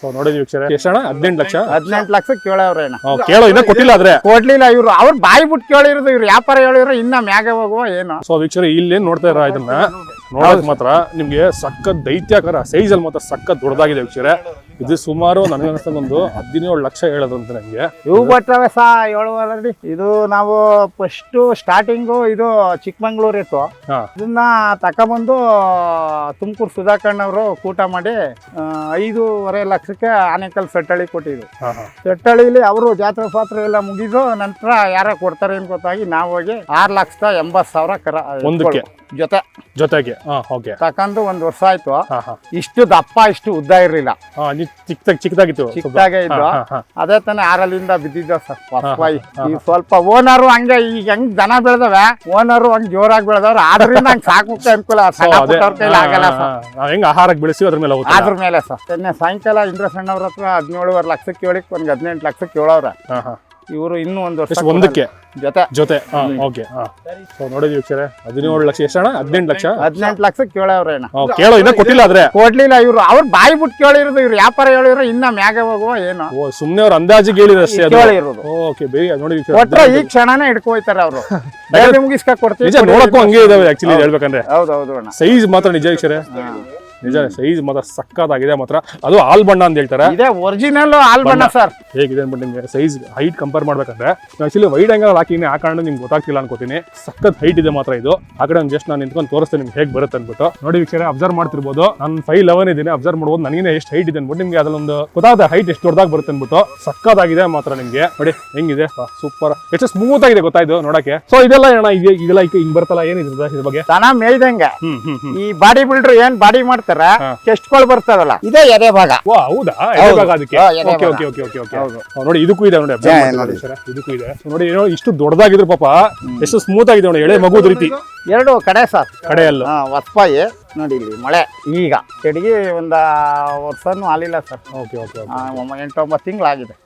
So ನೋಡಿ ವೀಕ್ಷರ. ಎಷ್ಟಣ್ಣ ಹದಿನೆಂಟು ಲಕ್ಷ. ಹದಿನೆಂಟು ಲಕ್ಷ ಕೇಳವ್ರೆ ಕೇಳೋ ಇನ್ನ ಕೊಟ್ಟಿಲ್ಲ ಆದ್ರೆ. ಕೊಡ್ಲಿಲ್ಲ ಇವ್ರು. ಅವ್ರ ಬಾಯಿ ಬಿಟ್ಟು ಕೇಳಿರೋದು ಇವ್ರು. ವ್ಯಾಪಾರ ಹೇಳಿರೋ ಇನ್ನ ಮ್ಯಾಗೆ ಹೋಗುವ ಏನು. ಸೊ ವೀಕ್ಷರ ಇಲ್ಲಿ ನೋಡ್ತಾ ಇರೋ ಇದನ್ನ? ನೋಡೋದ್ ಮಾತ್ರ ನಿಮ್ಗೆ ಸಕ್ಕ ದೈತ್ಯಾಕಾರ ಸೈಜ್ ಅಲ್ಲಿ ಮಾತ್ರ ಸಕ್ಕ ದೊಡ್ಡದಾಗಿದೆ ವೀಕ್ಷರ. ಇದು ಸುಮಾರು ನನಗೆ ಅಂತ ಒಂದು ಹದಿನೇಳು ಲಕ್ಷ ಹೇಳೋದಂತ ನಂಗೆ ಇವು ಬರ್ತವೆ ಸಾ ಏಳುವರೆ ಇದು ನಾವು ಫಸ್ಟ್ ಸ್ಟಾರ್ಟಿಂಗು ಇದು ಚಿಕ್ಕಮಂಗ್ಳೂರ್ ಇತ್ತು. ಇದನ್ನ ತಕೊಬಂದು ತುಮಕೂರು ಸುಧಾಕರ್ಣವರು ಕೂಟ ಮಾಡಿ ಐದೂವರೆ ಲಕ್ಷಕ್ಕೆ ಆನೇಕಲ್ ಸೆಟ್ಟಳಿ ಕೊಟ್ಟಿದ್ರು. ಸೆಟ್ಟಳಿಲಿ ಅವರು ಜಾತ್ರೆ ಪಾತ್ರ ಎಲ್ಲ ಮುಗಿದು ನಂತರ ಯಾರ ಕೊಡ್ತಾರೆ ಅಂತ ಗೊತ್ತಾಗಿ ನಾವು ಹೋಗಿ ಆರು ಲಕ್ಷದ ಎಂಬತ್ತು ಸಾವಿರ ಕರ ಒಂದಕ್ಕೆ? ಜೊತೆ. ಜೊತೆಗೆ? ತಕೊಂಡು ಒಂದು ವರ್ಷ ಆಯ್ತು. ಇಷ್ಟು ದಪ್ಪ ಇಷ್ಟು ಉದ್ದ ಇರಲಿಲ್ಲ. ಚಿಕ್ಕದಾಗಿ ಚಿಕ್ಕದಾಗಿತ್ತು. ಚಿಕ್ಕದಾಗೆ ಇದ್ದು ಹಾ, ಹಾ, ಹಾ. ಅದೇ ತಾನೇ ಆರಲ್ಲಿಂದ ಬಿದ್ದಿದ್ದ ಸರ್ ಹೊಸವಾಯಿ ಈ ಸ್ವಲ್ಪ ಓನರು ಹಂಗೆ ಈಗ ಹೆಂಗ್ ದನ ಬೆಳೆದವೆ ಓನರು ಹಂಗ್ ಜೋರಾಗಿ ಬೆಳೆದವ್ರು ಆದ್ರಿಂದ ಹಂಗ್ ಸಾಕಕ್ಕೆ ಅನುಕೂಲ So, ಸಣ್ಣ ಅದೇ ಪುಟ್ಟವ್ರ ಕೈಲಿ ಆಗಲ್ಲ ಸರ್. ಹಾ, ಹೆಂಗ್ ಆಹಾರಕ್ಕೆ ಬೆಳೆಸಿ ಅದ್ರ ಮೇಲೆ ಹೋಗುತ್ತೆ ಅದ್ರ ಮೇಲೆ ಸರ್. ನಿನ್ನೆ ಸಾಯಂಕಾಲ ಇಂದ್ರಸಣ್ಣವ್ರ ಹತ್ರ ಹದಿನೇಳುವರೆ ಲಕ್ಷಕ್ಕೆ ಕೇಳಿಕ್ ಒಂದ್ ಹದಿನೆಂಟು ಲಕ್ಷಕ್ಕೆ ಕೇಳವ್ರ. ಹಾ ಹಾ. ಇವರು ಇನ್ನೂ ಒಂದು ವರ್ಷ ಒಂದಕ್ಕೆ? ಜೊತೆ. ಜೊತೆ? ಓಕೆ ನೋಡಿದ್ವಿ ವೀಕ್ಷರೆ ಹದಿನೇಳು ಲಕ್ಷ ಎಷ್ಟಣ್ಣ ಹದಿನೆಂಟು ಲಕ್ಷ? ಹದಿನೆಂಟು ಲಕ್ಷಕ್ಕೆ ಕೇಳವ್ರೆ ಅಣ್ಣ. ಆ, ಕೇಳೋ ಇನ್ನ ಕೊಟ್ಟಿಲ್ಲ ಆದ್ರೆ. ಕೊಡ್ಲಿಲ್ಲ ಇವ್ರು. ಅವ್ರ ಬಾಯಿ ಬಿಟ್ಟು ಕೇಳಿರೋದು ಇವ್ರು. ವ್ಯಾಪಾರ ಹೇಳಿರೋ ಇನ್ನ ಮ್ಯಾಗೆ ಹೋಗುವ ಏನು. ಓ ಸುಮ್ನೆ ಅವ್ರ ಅಂದಾಜಿಗೆ ಹೇಳಿದ್ರು ಅಷ್ಟೇ ಅದು? ಕೇಳಿರೋದು. ಓಕೆ ಬೇಗ ನೋಡಿ ಕೊಟ್ರೆ ಈ ಕ್ಷಣನೇ ಹಿಡ್ಕೋಯ್ತಾರೆ ಅವರು. ಬೇರೆ ಮುಗಿಸ್ಕ ಕೊಡ್ತೀವಿ. ನಿಜ ನೋಡಕ್ಕೂ ಹಂಗೆ ಇದಾವೆ ಆಕ್ಚುಲಿ ಹೇಳ್ಬೇಕಂದ್ರೆ. ಹೌದೌದು ಹೌದು ಸೈಜ್ ಮಾತ್ರ ನಿಜ ವೀಕ್ಷರೆ ನಿಜ ಸೈಜ್ ಮಾತ್ರ ಸಕ್ಕತ್ತಾಗಿದೆ ಮಾತ್ರ. ಅದು ಆಲ್ ಬಣ್ಣ ಅಂತ ಹೇಳ್ತಾರೆ. ಇದೇ ಒರಿಜಿನಲ್ ಆಲ್ ಬಣ್ಣ ಸರ್ ಹೇಗಿದೆ ಅನ್ಬಿಟ್ಟು ನಿಮಗೆ ಸೈಜ್ ಹೈಟ್ ಕಂಪೇರ್ ಮಾಡ್ಬೇಕಂದ್ರೆ ಆಕ್ಚುಲಿ ವೈಡ್ ಆಂಗಲ್ ಹಾಕಿನಿ ಆ ಕಾರಣ ನಿಮ್ಗೆ ಗೊತ್ತಾಗ್ತಿಲ್ಲ ಅನ್ಕೋತೀನಿ. ಸಖತ್ ಹೈಟ್ ಇದೆ ಮಾತ್ರ ಇದು. ಆ ಕಡೆ ಒಂದು ಜಸ್ಟ್ ನಾನು ನಿಂತ್ಕೊಂಡು ತೋರಿಸ್ತೇನೆ ನಿಮ್ಗೆ ಹೇಗೆ ಬರುತ್ತೆ ಅನ್ಬಿಟ್ಟು. ನೋಡಿ ವಿಚಾರ ಅಬ್ಸರ್ವ್ ಮಾಡ್ತಿರ್ಬೋದು. ನಾನು ಫೈವ್ ಲೆವೆನ್ ಇದ್ದೀನಿ ಅಬ್ಸರ್ವ್ ಮಾಡ್ಬೋದು. ನನಗೆ ಎಷ್ಟು ಹೈಟ್ ಇದೆ ಅನ್ಬಿಟ್ಟು ನಿಮ್ಗೆ ಅದೊಂದು ಗೊತ್ತಾದ ಹೈಟ್ ಎಷ್ಟು ದೊಡ್ಡದಾಗ ಬರುತ್ತೆ ಅನ್ಬಿಟ್ಟು. ಸಕ್ಕತ್ತಾಗಿದೆ ಮಾತ್ರ ನಿಮಗೆ. ನೋಡಿ ಹೆಂಗಿದೆ? ಸೂಪರ್ ಎಷ್ಟು ಸ್ಮೂತ್ ಆಗಿದೆ ಗೊತ್ತಾಯ್ತು ನೋಡಕ್ಕೆ? ಸೊ ಇದೆಲ್ಲ ಏನ ಇದೆ ಇದೆಲ್ಲ ಈಗ ಹಿಂಗ್ ಬರ್ತಲ್ಲ ಏನಿದೆ ಇದ್ರ ಬಗ್ಗೆ? ದನ ಮೇಲ್ದಂಗೆ ಈ ಬಾಡಿ ಬಿಲ್ಡರ್ ಏನ್ ಬಾಡಿ ಮಾಡ್ತಾರ ಹಾ. ಚೆಸ್ಟ್ಗಳು ಬರ್ತಾರಲ್ಲ ಇದೇ ಎದೆ ಭಾಗ. ಓ ಹೌದಾ? ಅದಕ್ಕೆ? ಹಾ, ಎದೆ ಓಕೆ ಭಾಗ. Okay okay okay okay. ಹೌದು. ನೋಡಿ ಇದಕ್ಕೂ ಇದೆ ನೋಡಿ observe ಹಾ, ಇದಕ್ಕೂ ಇದೆ. So, ನೋಡಿ ಏನೋ ಇಷ್ಟು ದೊಡ್ಡದಾಗಿದ್ರು ಪಾಪ ಎಷ್ಟು ಸ್ಮೂತ್ ಆಗಿದೆ ನೋಡಿ ಎಳೆ ಮಗು ರೀತಿ. ಎರಡು ಕಡೆ ಸರ್ ಕಡೆಯಲ್ಲ. ಹೊಸಪಾಯಿ. ನೋಡಿ ಇಲ್ಲಿ ಮಳೆ. ಈಗ. ಕೆಡಿಗೆ ಒಂದ ವರ್ಷನೂ ಆಲಿಲ್ಲ ಸರ್. ಓಕೆ ಓಕೆ ಎಂಟು ಒಂಬತ್ತು ತಿಂಗಳಾಗಿದೆ.